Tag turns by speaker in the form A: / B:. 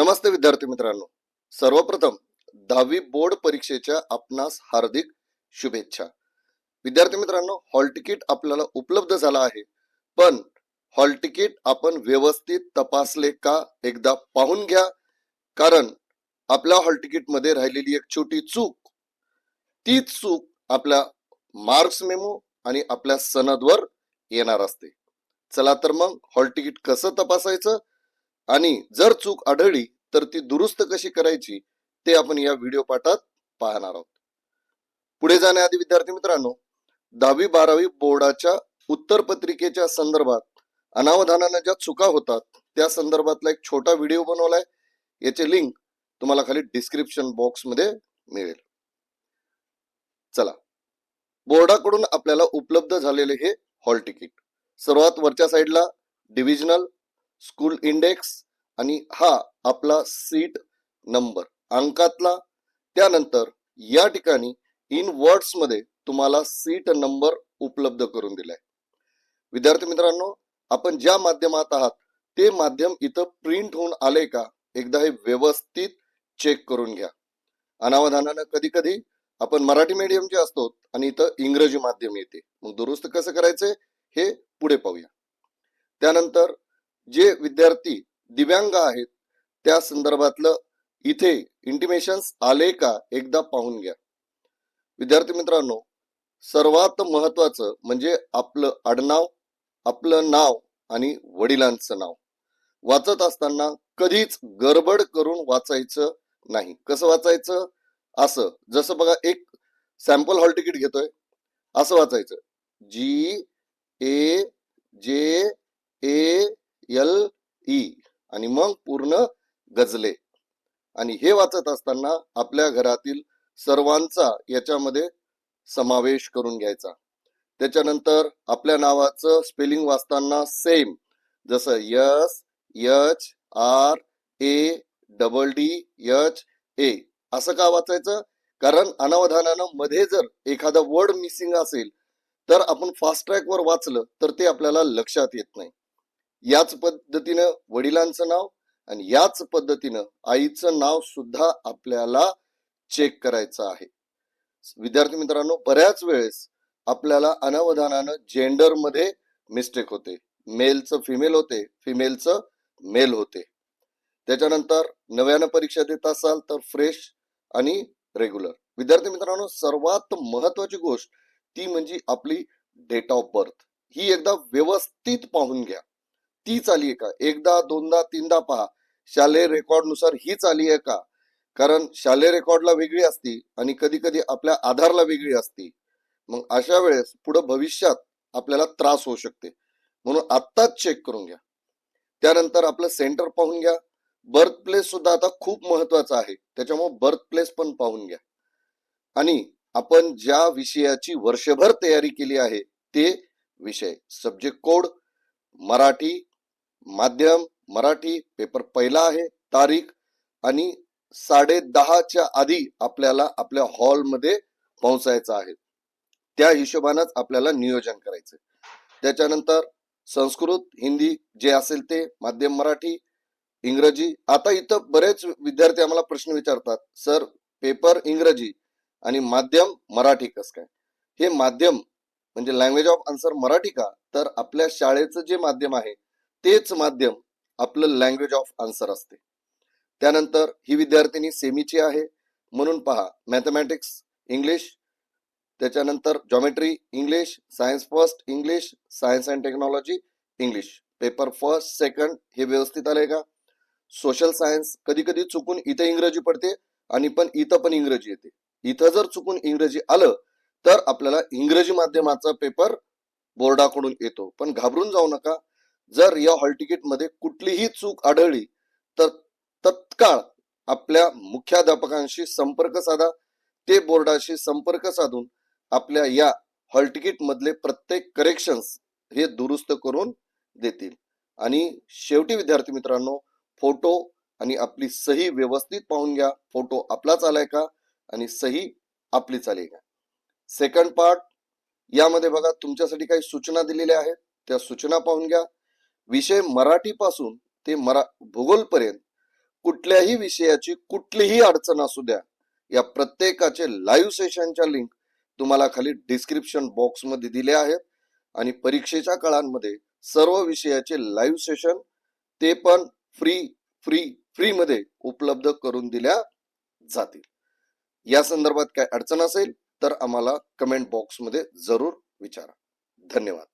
A: नमस्ते विद्यार्थी मित्रांनो. सर्वप्रथम दहावी बोर्ड परीक्षेच्या आपणास हार्दिक शुभेच्छा. विद्यार्थी मित्रांनो हॉल तिकीट आपल्याला उपलब्ध झाला आहे. पण हॉल तिकीट आपण व्यवस्थित तपासले का एकदा पाहून घ्या. कारण आपल्या हॉल तिकीटमध्ये राहिलेली एक छोटी चूक. तीच चूक आपल्या मार्क्स मेमो आणि आपल्या सनदवर येणार असते. चला तर मग हॉल तिकीट कसं तपासायचं? आणि जर चूक आढळली तर ती दुरुस्त कशी करायची ते आपण या व्हिडिओ पाठात पाहणार आहोत. पुढे जाण्याआधी विद्यार्थी मित्रांनो दहावी बारावी बोर्डाच्या उत्तर पत्रिकेच्या संदर्भात अनावधानानं ज्या चुका होतात त्या संदर्भातला एक छोटा व्हिडिओ बनवलाय. याचे लिंक तुम्हाला खाली डिस्क्रिप्शन बॉक्समध्ये मिळेल. चला. बोर्डाकडून आपल्याला उपलब्ध झालेले हे हॉल तिकीट. सर्वात वरच्या साईडला डिव्हिजनल स्कूल इंडेक्स आणि हा आपला सीट नंबर. अंकातला त्यानंतर या ठिकाणी इन वर्ड्समध्ये तुम्हाला सीट नंबर उपलब्ध करून दिलाय. विद्यार्थी मित्रांनो आपण ज्या माध्यमात आहात ते माध्यम इथं प्रिंट होऊन आले का? एकदा हे व्यवस्थित चेक करून घ्या. अनावधानानं कधी कधी आपण मराठी मीडियमचे असतो आणि इथं इंग्रजी माध्यम येते. मग दुरुस्त कसं करायचे हे पुढे पाहूया. त्यानंतर जे विद्यार्थी दिव्यांग आहेत त्या संदर्भातलं इथे इंटिमेशन्स आले का एकदा पाहून घ्या. विद्यार्थी मित्रांनो सर्वात महत्वाचं म्हणजे आपलं आडनाव आपलं नाव आणि वडिलांचं नाव. वाचत असताना कधीच गडबड करून वाचायचं नाही. कसं वाचायचं? असं जसं बघा एक सॅम्पल हॉल तिकीट घेतोय. असं वाचायचं. जी ए जे ए एल ई e. आणि मग पूर्ण गजले आणि हे वाचत असताना आपल्या घरातील सर्वांचा याच्यामध्ये समावेश करून घ्यायचा. त्याच्यानंतर आपल्या नावाचं स्पेलिंग वाचताना सेम जसं S H R A double D H A. असं का वाचायचं? कारण अनावधानानं मध्ये जर एखादा वर्ड मिसिंग असेल तर आपण फास्ट ट्रॅकवर वाचलं तर ते आपल्याला लक्षात येत नाही. याच पद्धतीनं वडिलांचं नाव आणि याच पद्धतीनं आईचं नाव सुद्धा आपल्याला चेक करायचं आहे. विद्यार्थी मित्रांनो बऱ्याच वेळेस आपल्याला अनावधानानं जेंडरमध्ये मिस्टेक होते. मेलचं फिमेल होते फिमेलचं मेल होते. त्याच्यानंतर नव्यानं परीक्षा देत असाल तर फ्रेश आणि रेग्युलर विद्यार्थी मित्रांनो सर्वात महत्वाची गोष्ट ती म्हणजे आपली डेट ऑफ बर्थ ही एकदा व्यवस्थित पाहून घ्या. ती चालीये आहे का? एकदा दोनदा तीनदा पहा. शालेय रेकॉर्डनुसार हीच आहे का? कारण शालेय रेकॉर्डला वेगळी असती आणि कधी कधी आपल्या आधारला वेगळी असती. मग अशा वेळेस पुढे भविष्यात आपल्याला त्रास होऊ शकते. म्हणून आत्ताच चेक करून घ्या. त्यानंतर आपलं सेंटर पाहून घ्या. बर्थ प्लेस सुद्धा आता खूप महत्त्वाचा आहे. त्याच्यामुळे बर्थ प्लेस पण पाहून घ्या. आणि आपण ज्या विषयाची वर्षभर तयारी केली आहे ते विषय. सब्जेक्ट कोड मराठी माध्यम मराठी पेपर पहिला आहे तारीख आणि साडे दहाच्या आधी आपल्याला आपल्या हॉलमध्ये पोहोचायचं आहे. त्या हिशोबानंच आपल्याला नियोजन करायचं त्याच्यानंतर संस्कृत हिंदी जे असेल ते माध्यम मराठी इंग्रजी. आता इथं बरेच विद्यार्थी आम्हाला प्रश्न विचारतात सर पेपर इंग्रजी आणि माध्यम मराठी कस काय? हे माध्यम म्हणजे लँग्वेज ऑफ आन्सर मराठी का? तर आपल्या शाळेचं जे माध्यम आहे तेच माध्यम आपलं लँग्वेज ऑफ आन्सर असते. त्यानंतर ही विद्यार्थिनी सेमीची आहे. म्हणून पहा मॅथमॅटिक्स इंग्लिश त्याच्यानंतर geometry English science first English science and technology English paper first second हे व्यवस्थित आलंय का? सोशल सायन्स कधी कधी चुकून इथं इंग्रजी पडते आणि पण इथं पण इंग्रजी येते. इथं जर चुकून इंग्रजी आलं तर आपल्याला इंग्रजी माध्यमाचा पेपर बोर्डाकडून येतो. पण घाबरून जाऊ नका. जर या हॉल तिकीटमध्ये कुठलीही चूक आढळली तर तत्काळ आपल्या मुख्याध्यापकांशी संपर्क साधा ते बोर्डाशी संपर्क साधून आपल्या या हॉल तिकीट मधले प्रत्येक करेक्शन्स हे दुरुस्त करून देतील. आणि शेवटी विद्यार्थी मित्रांनो फोटो आणि आपली सही व्यवस्थित पाहून घ्या. फोटो आपलाच आलाय का? आणि सही आपलीच आली का? सेकंड पार्ट यामध्ये बघा तुमच्यासाठी काही सूचना दिलेल्या आहेत. त्या सूचना पाहून घ्या. विषय मराठीपासून ते मरा भूगोलपर्यंत कुठल्याही विषयाची कुठलीही अडचण असू द्या. या प्रत्येकाचे लाईव्ह सेशनच्या लिंक तुम्हाला खाली डिस्क्रिप्शन बॉक्समध्ये दिले आहेत. आणि परीक्षेच्या काळांमध्ये सर्व विषयाचे लाईव्ह सेशन ते पण फ्री फ्री फ्री मध्ये उपलब्ध करून दिल्या जातील. या संदर्भात काय अडचण असेल तर आम्हाला कमेंट बॉक्समध्ये जरूर विचारा. धन्यवाद.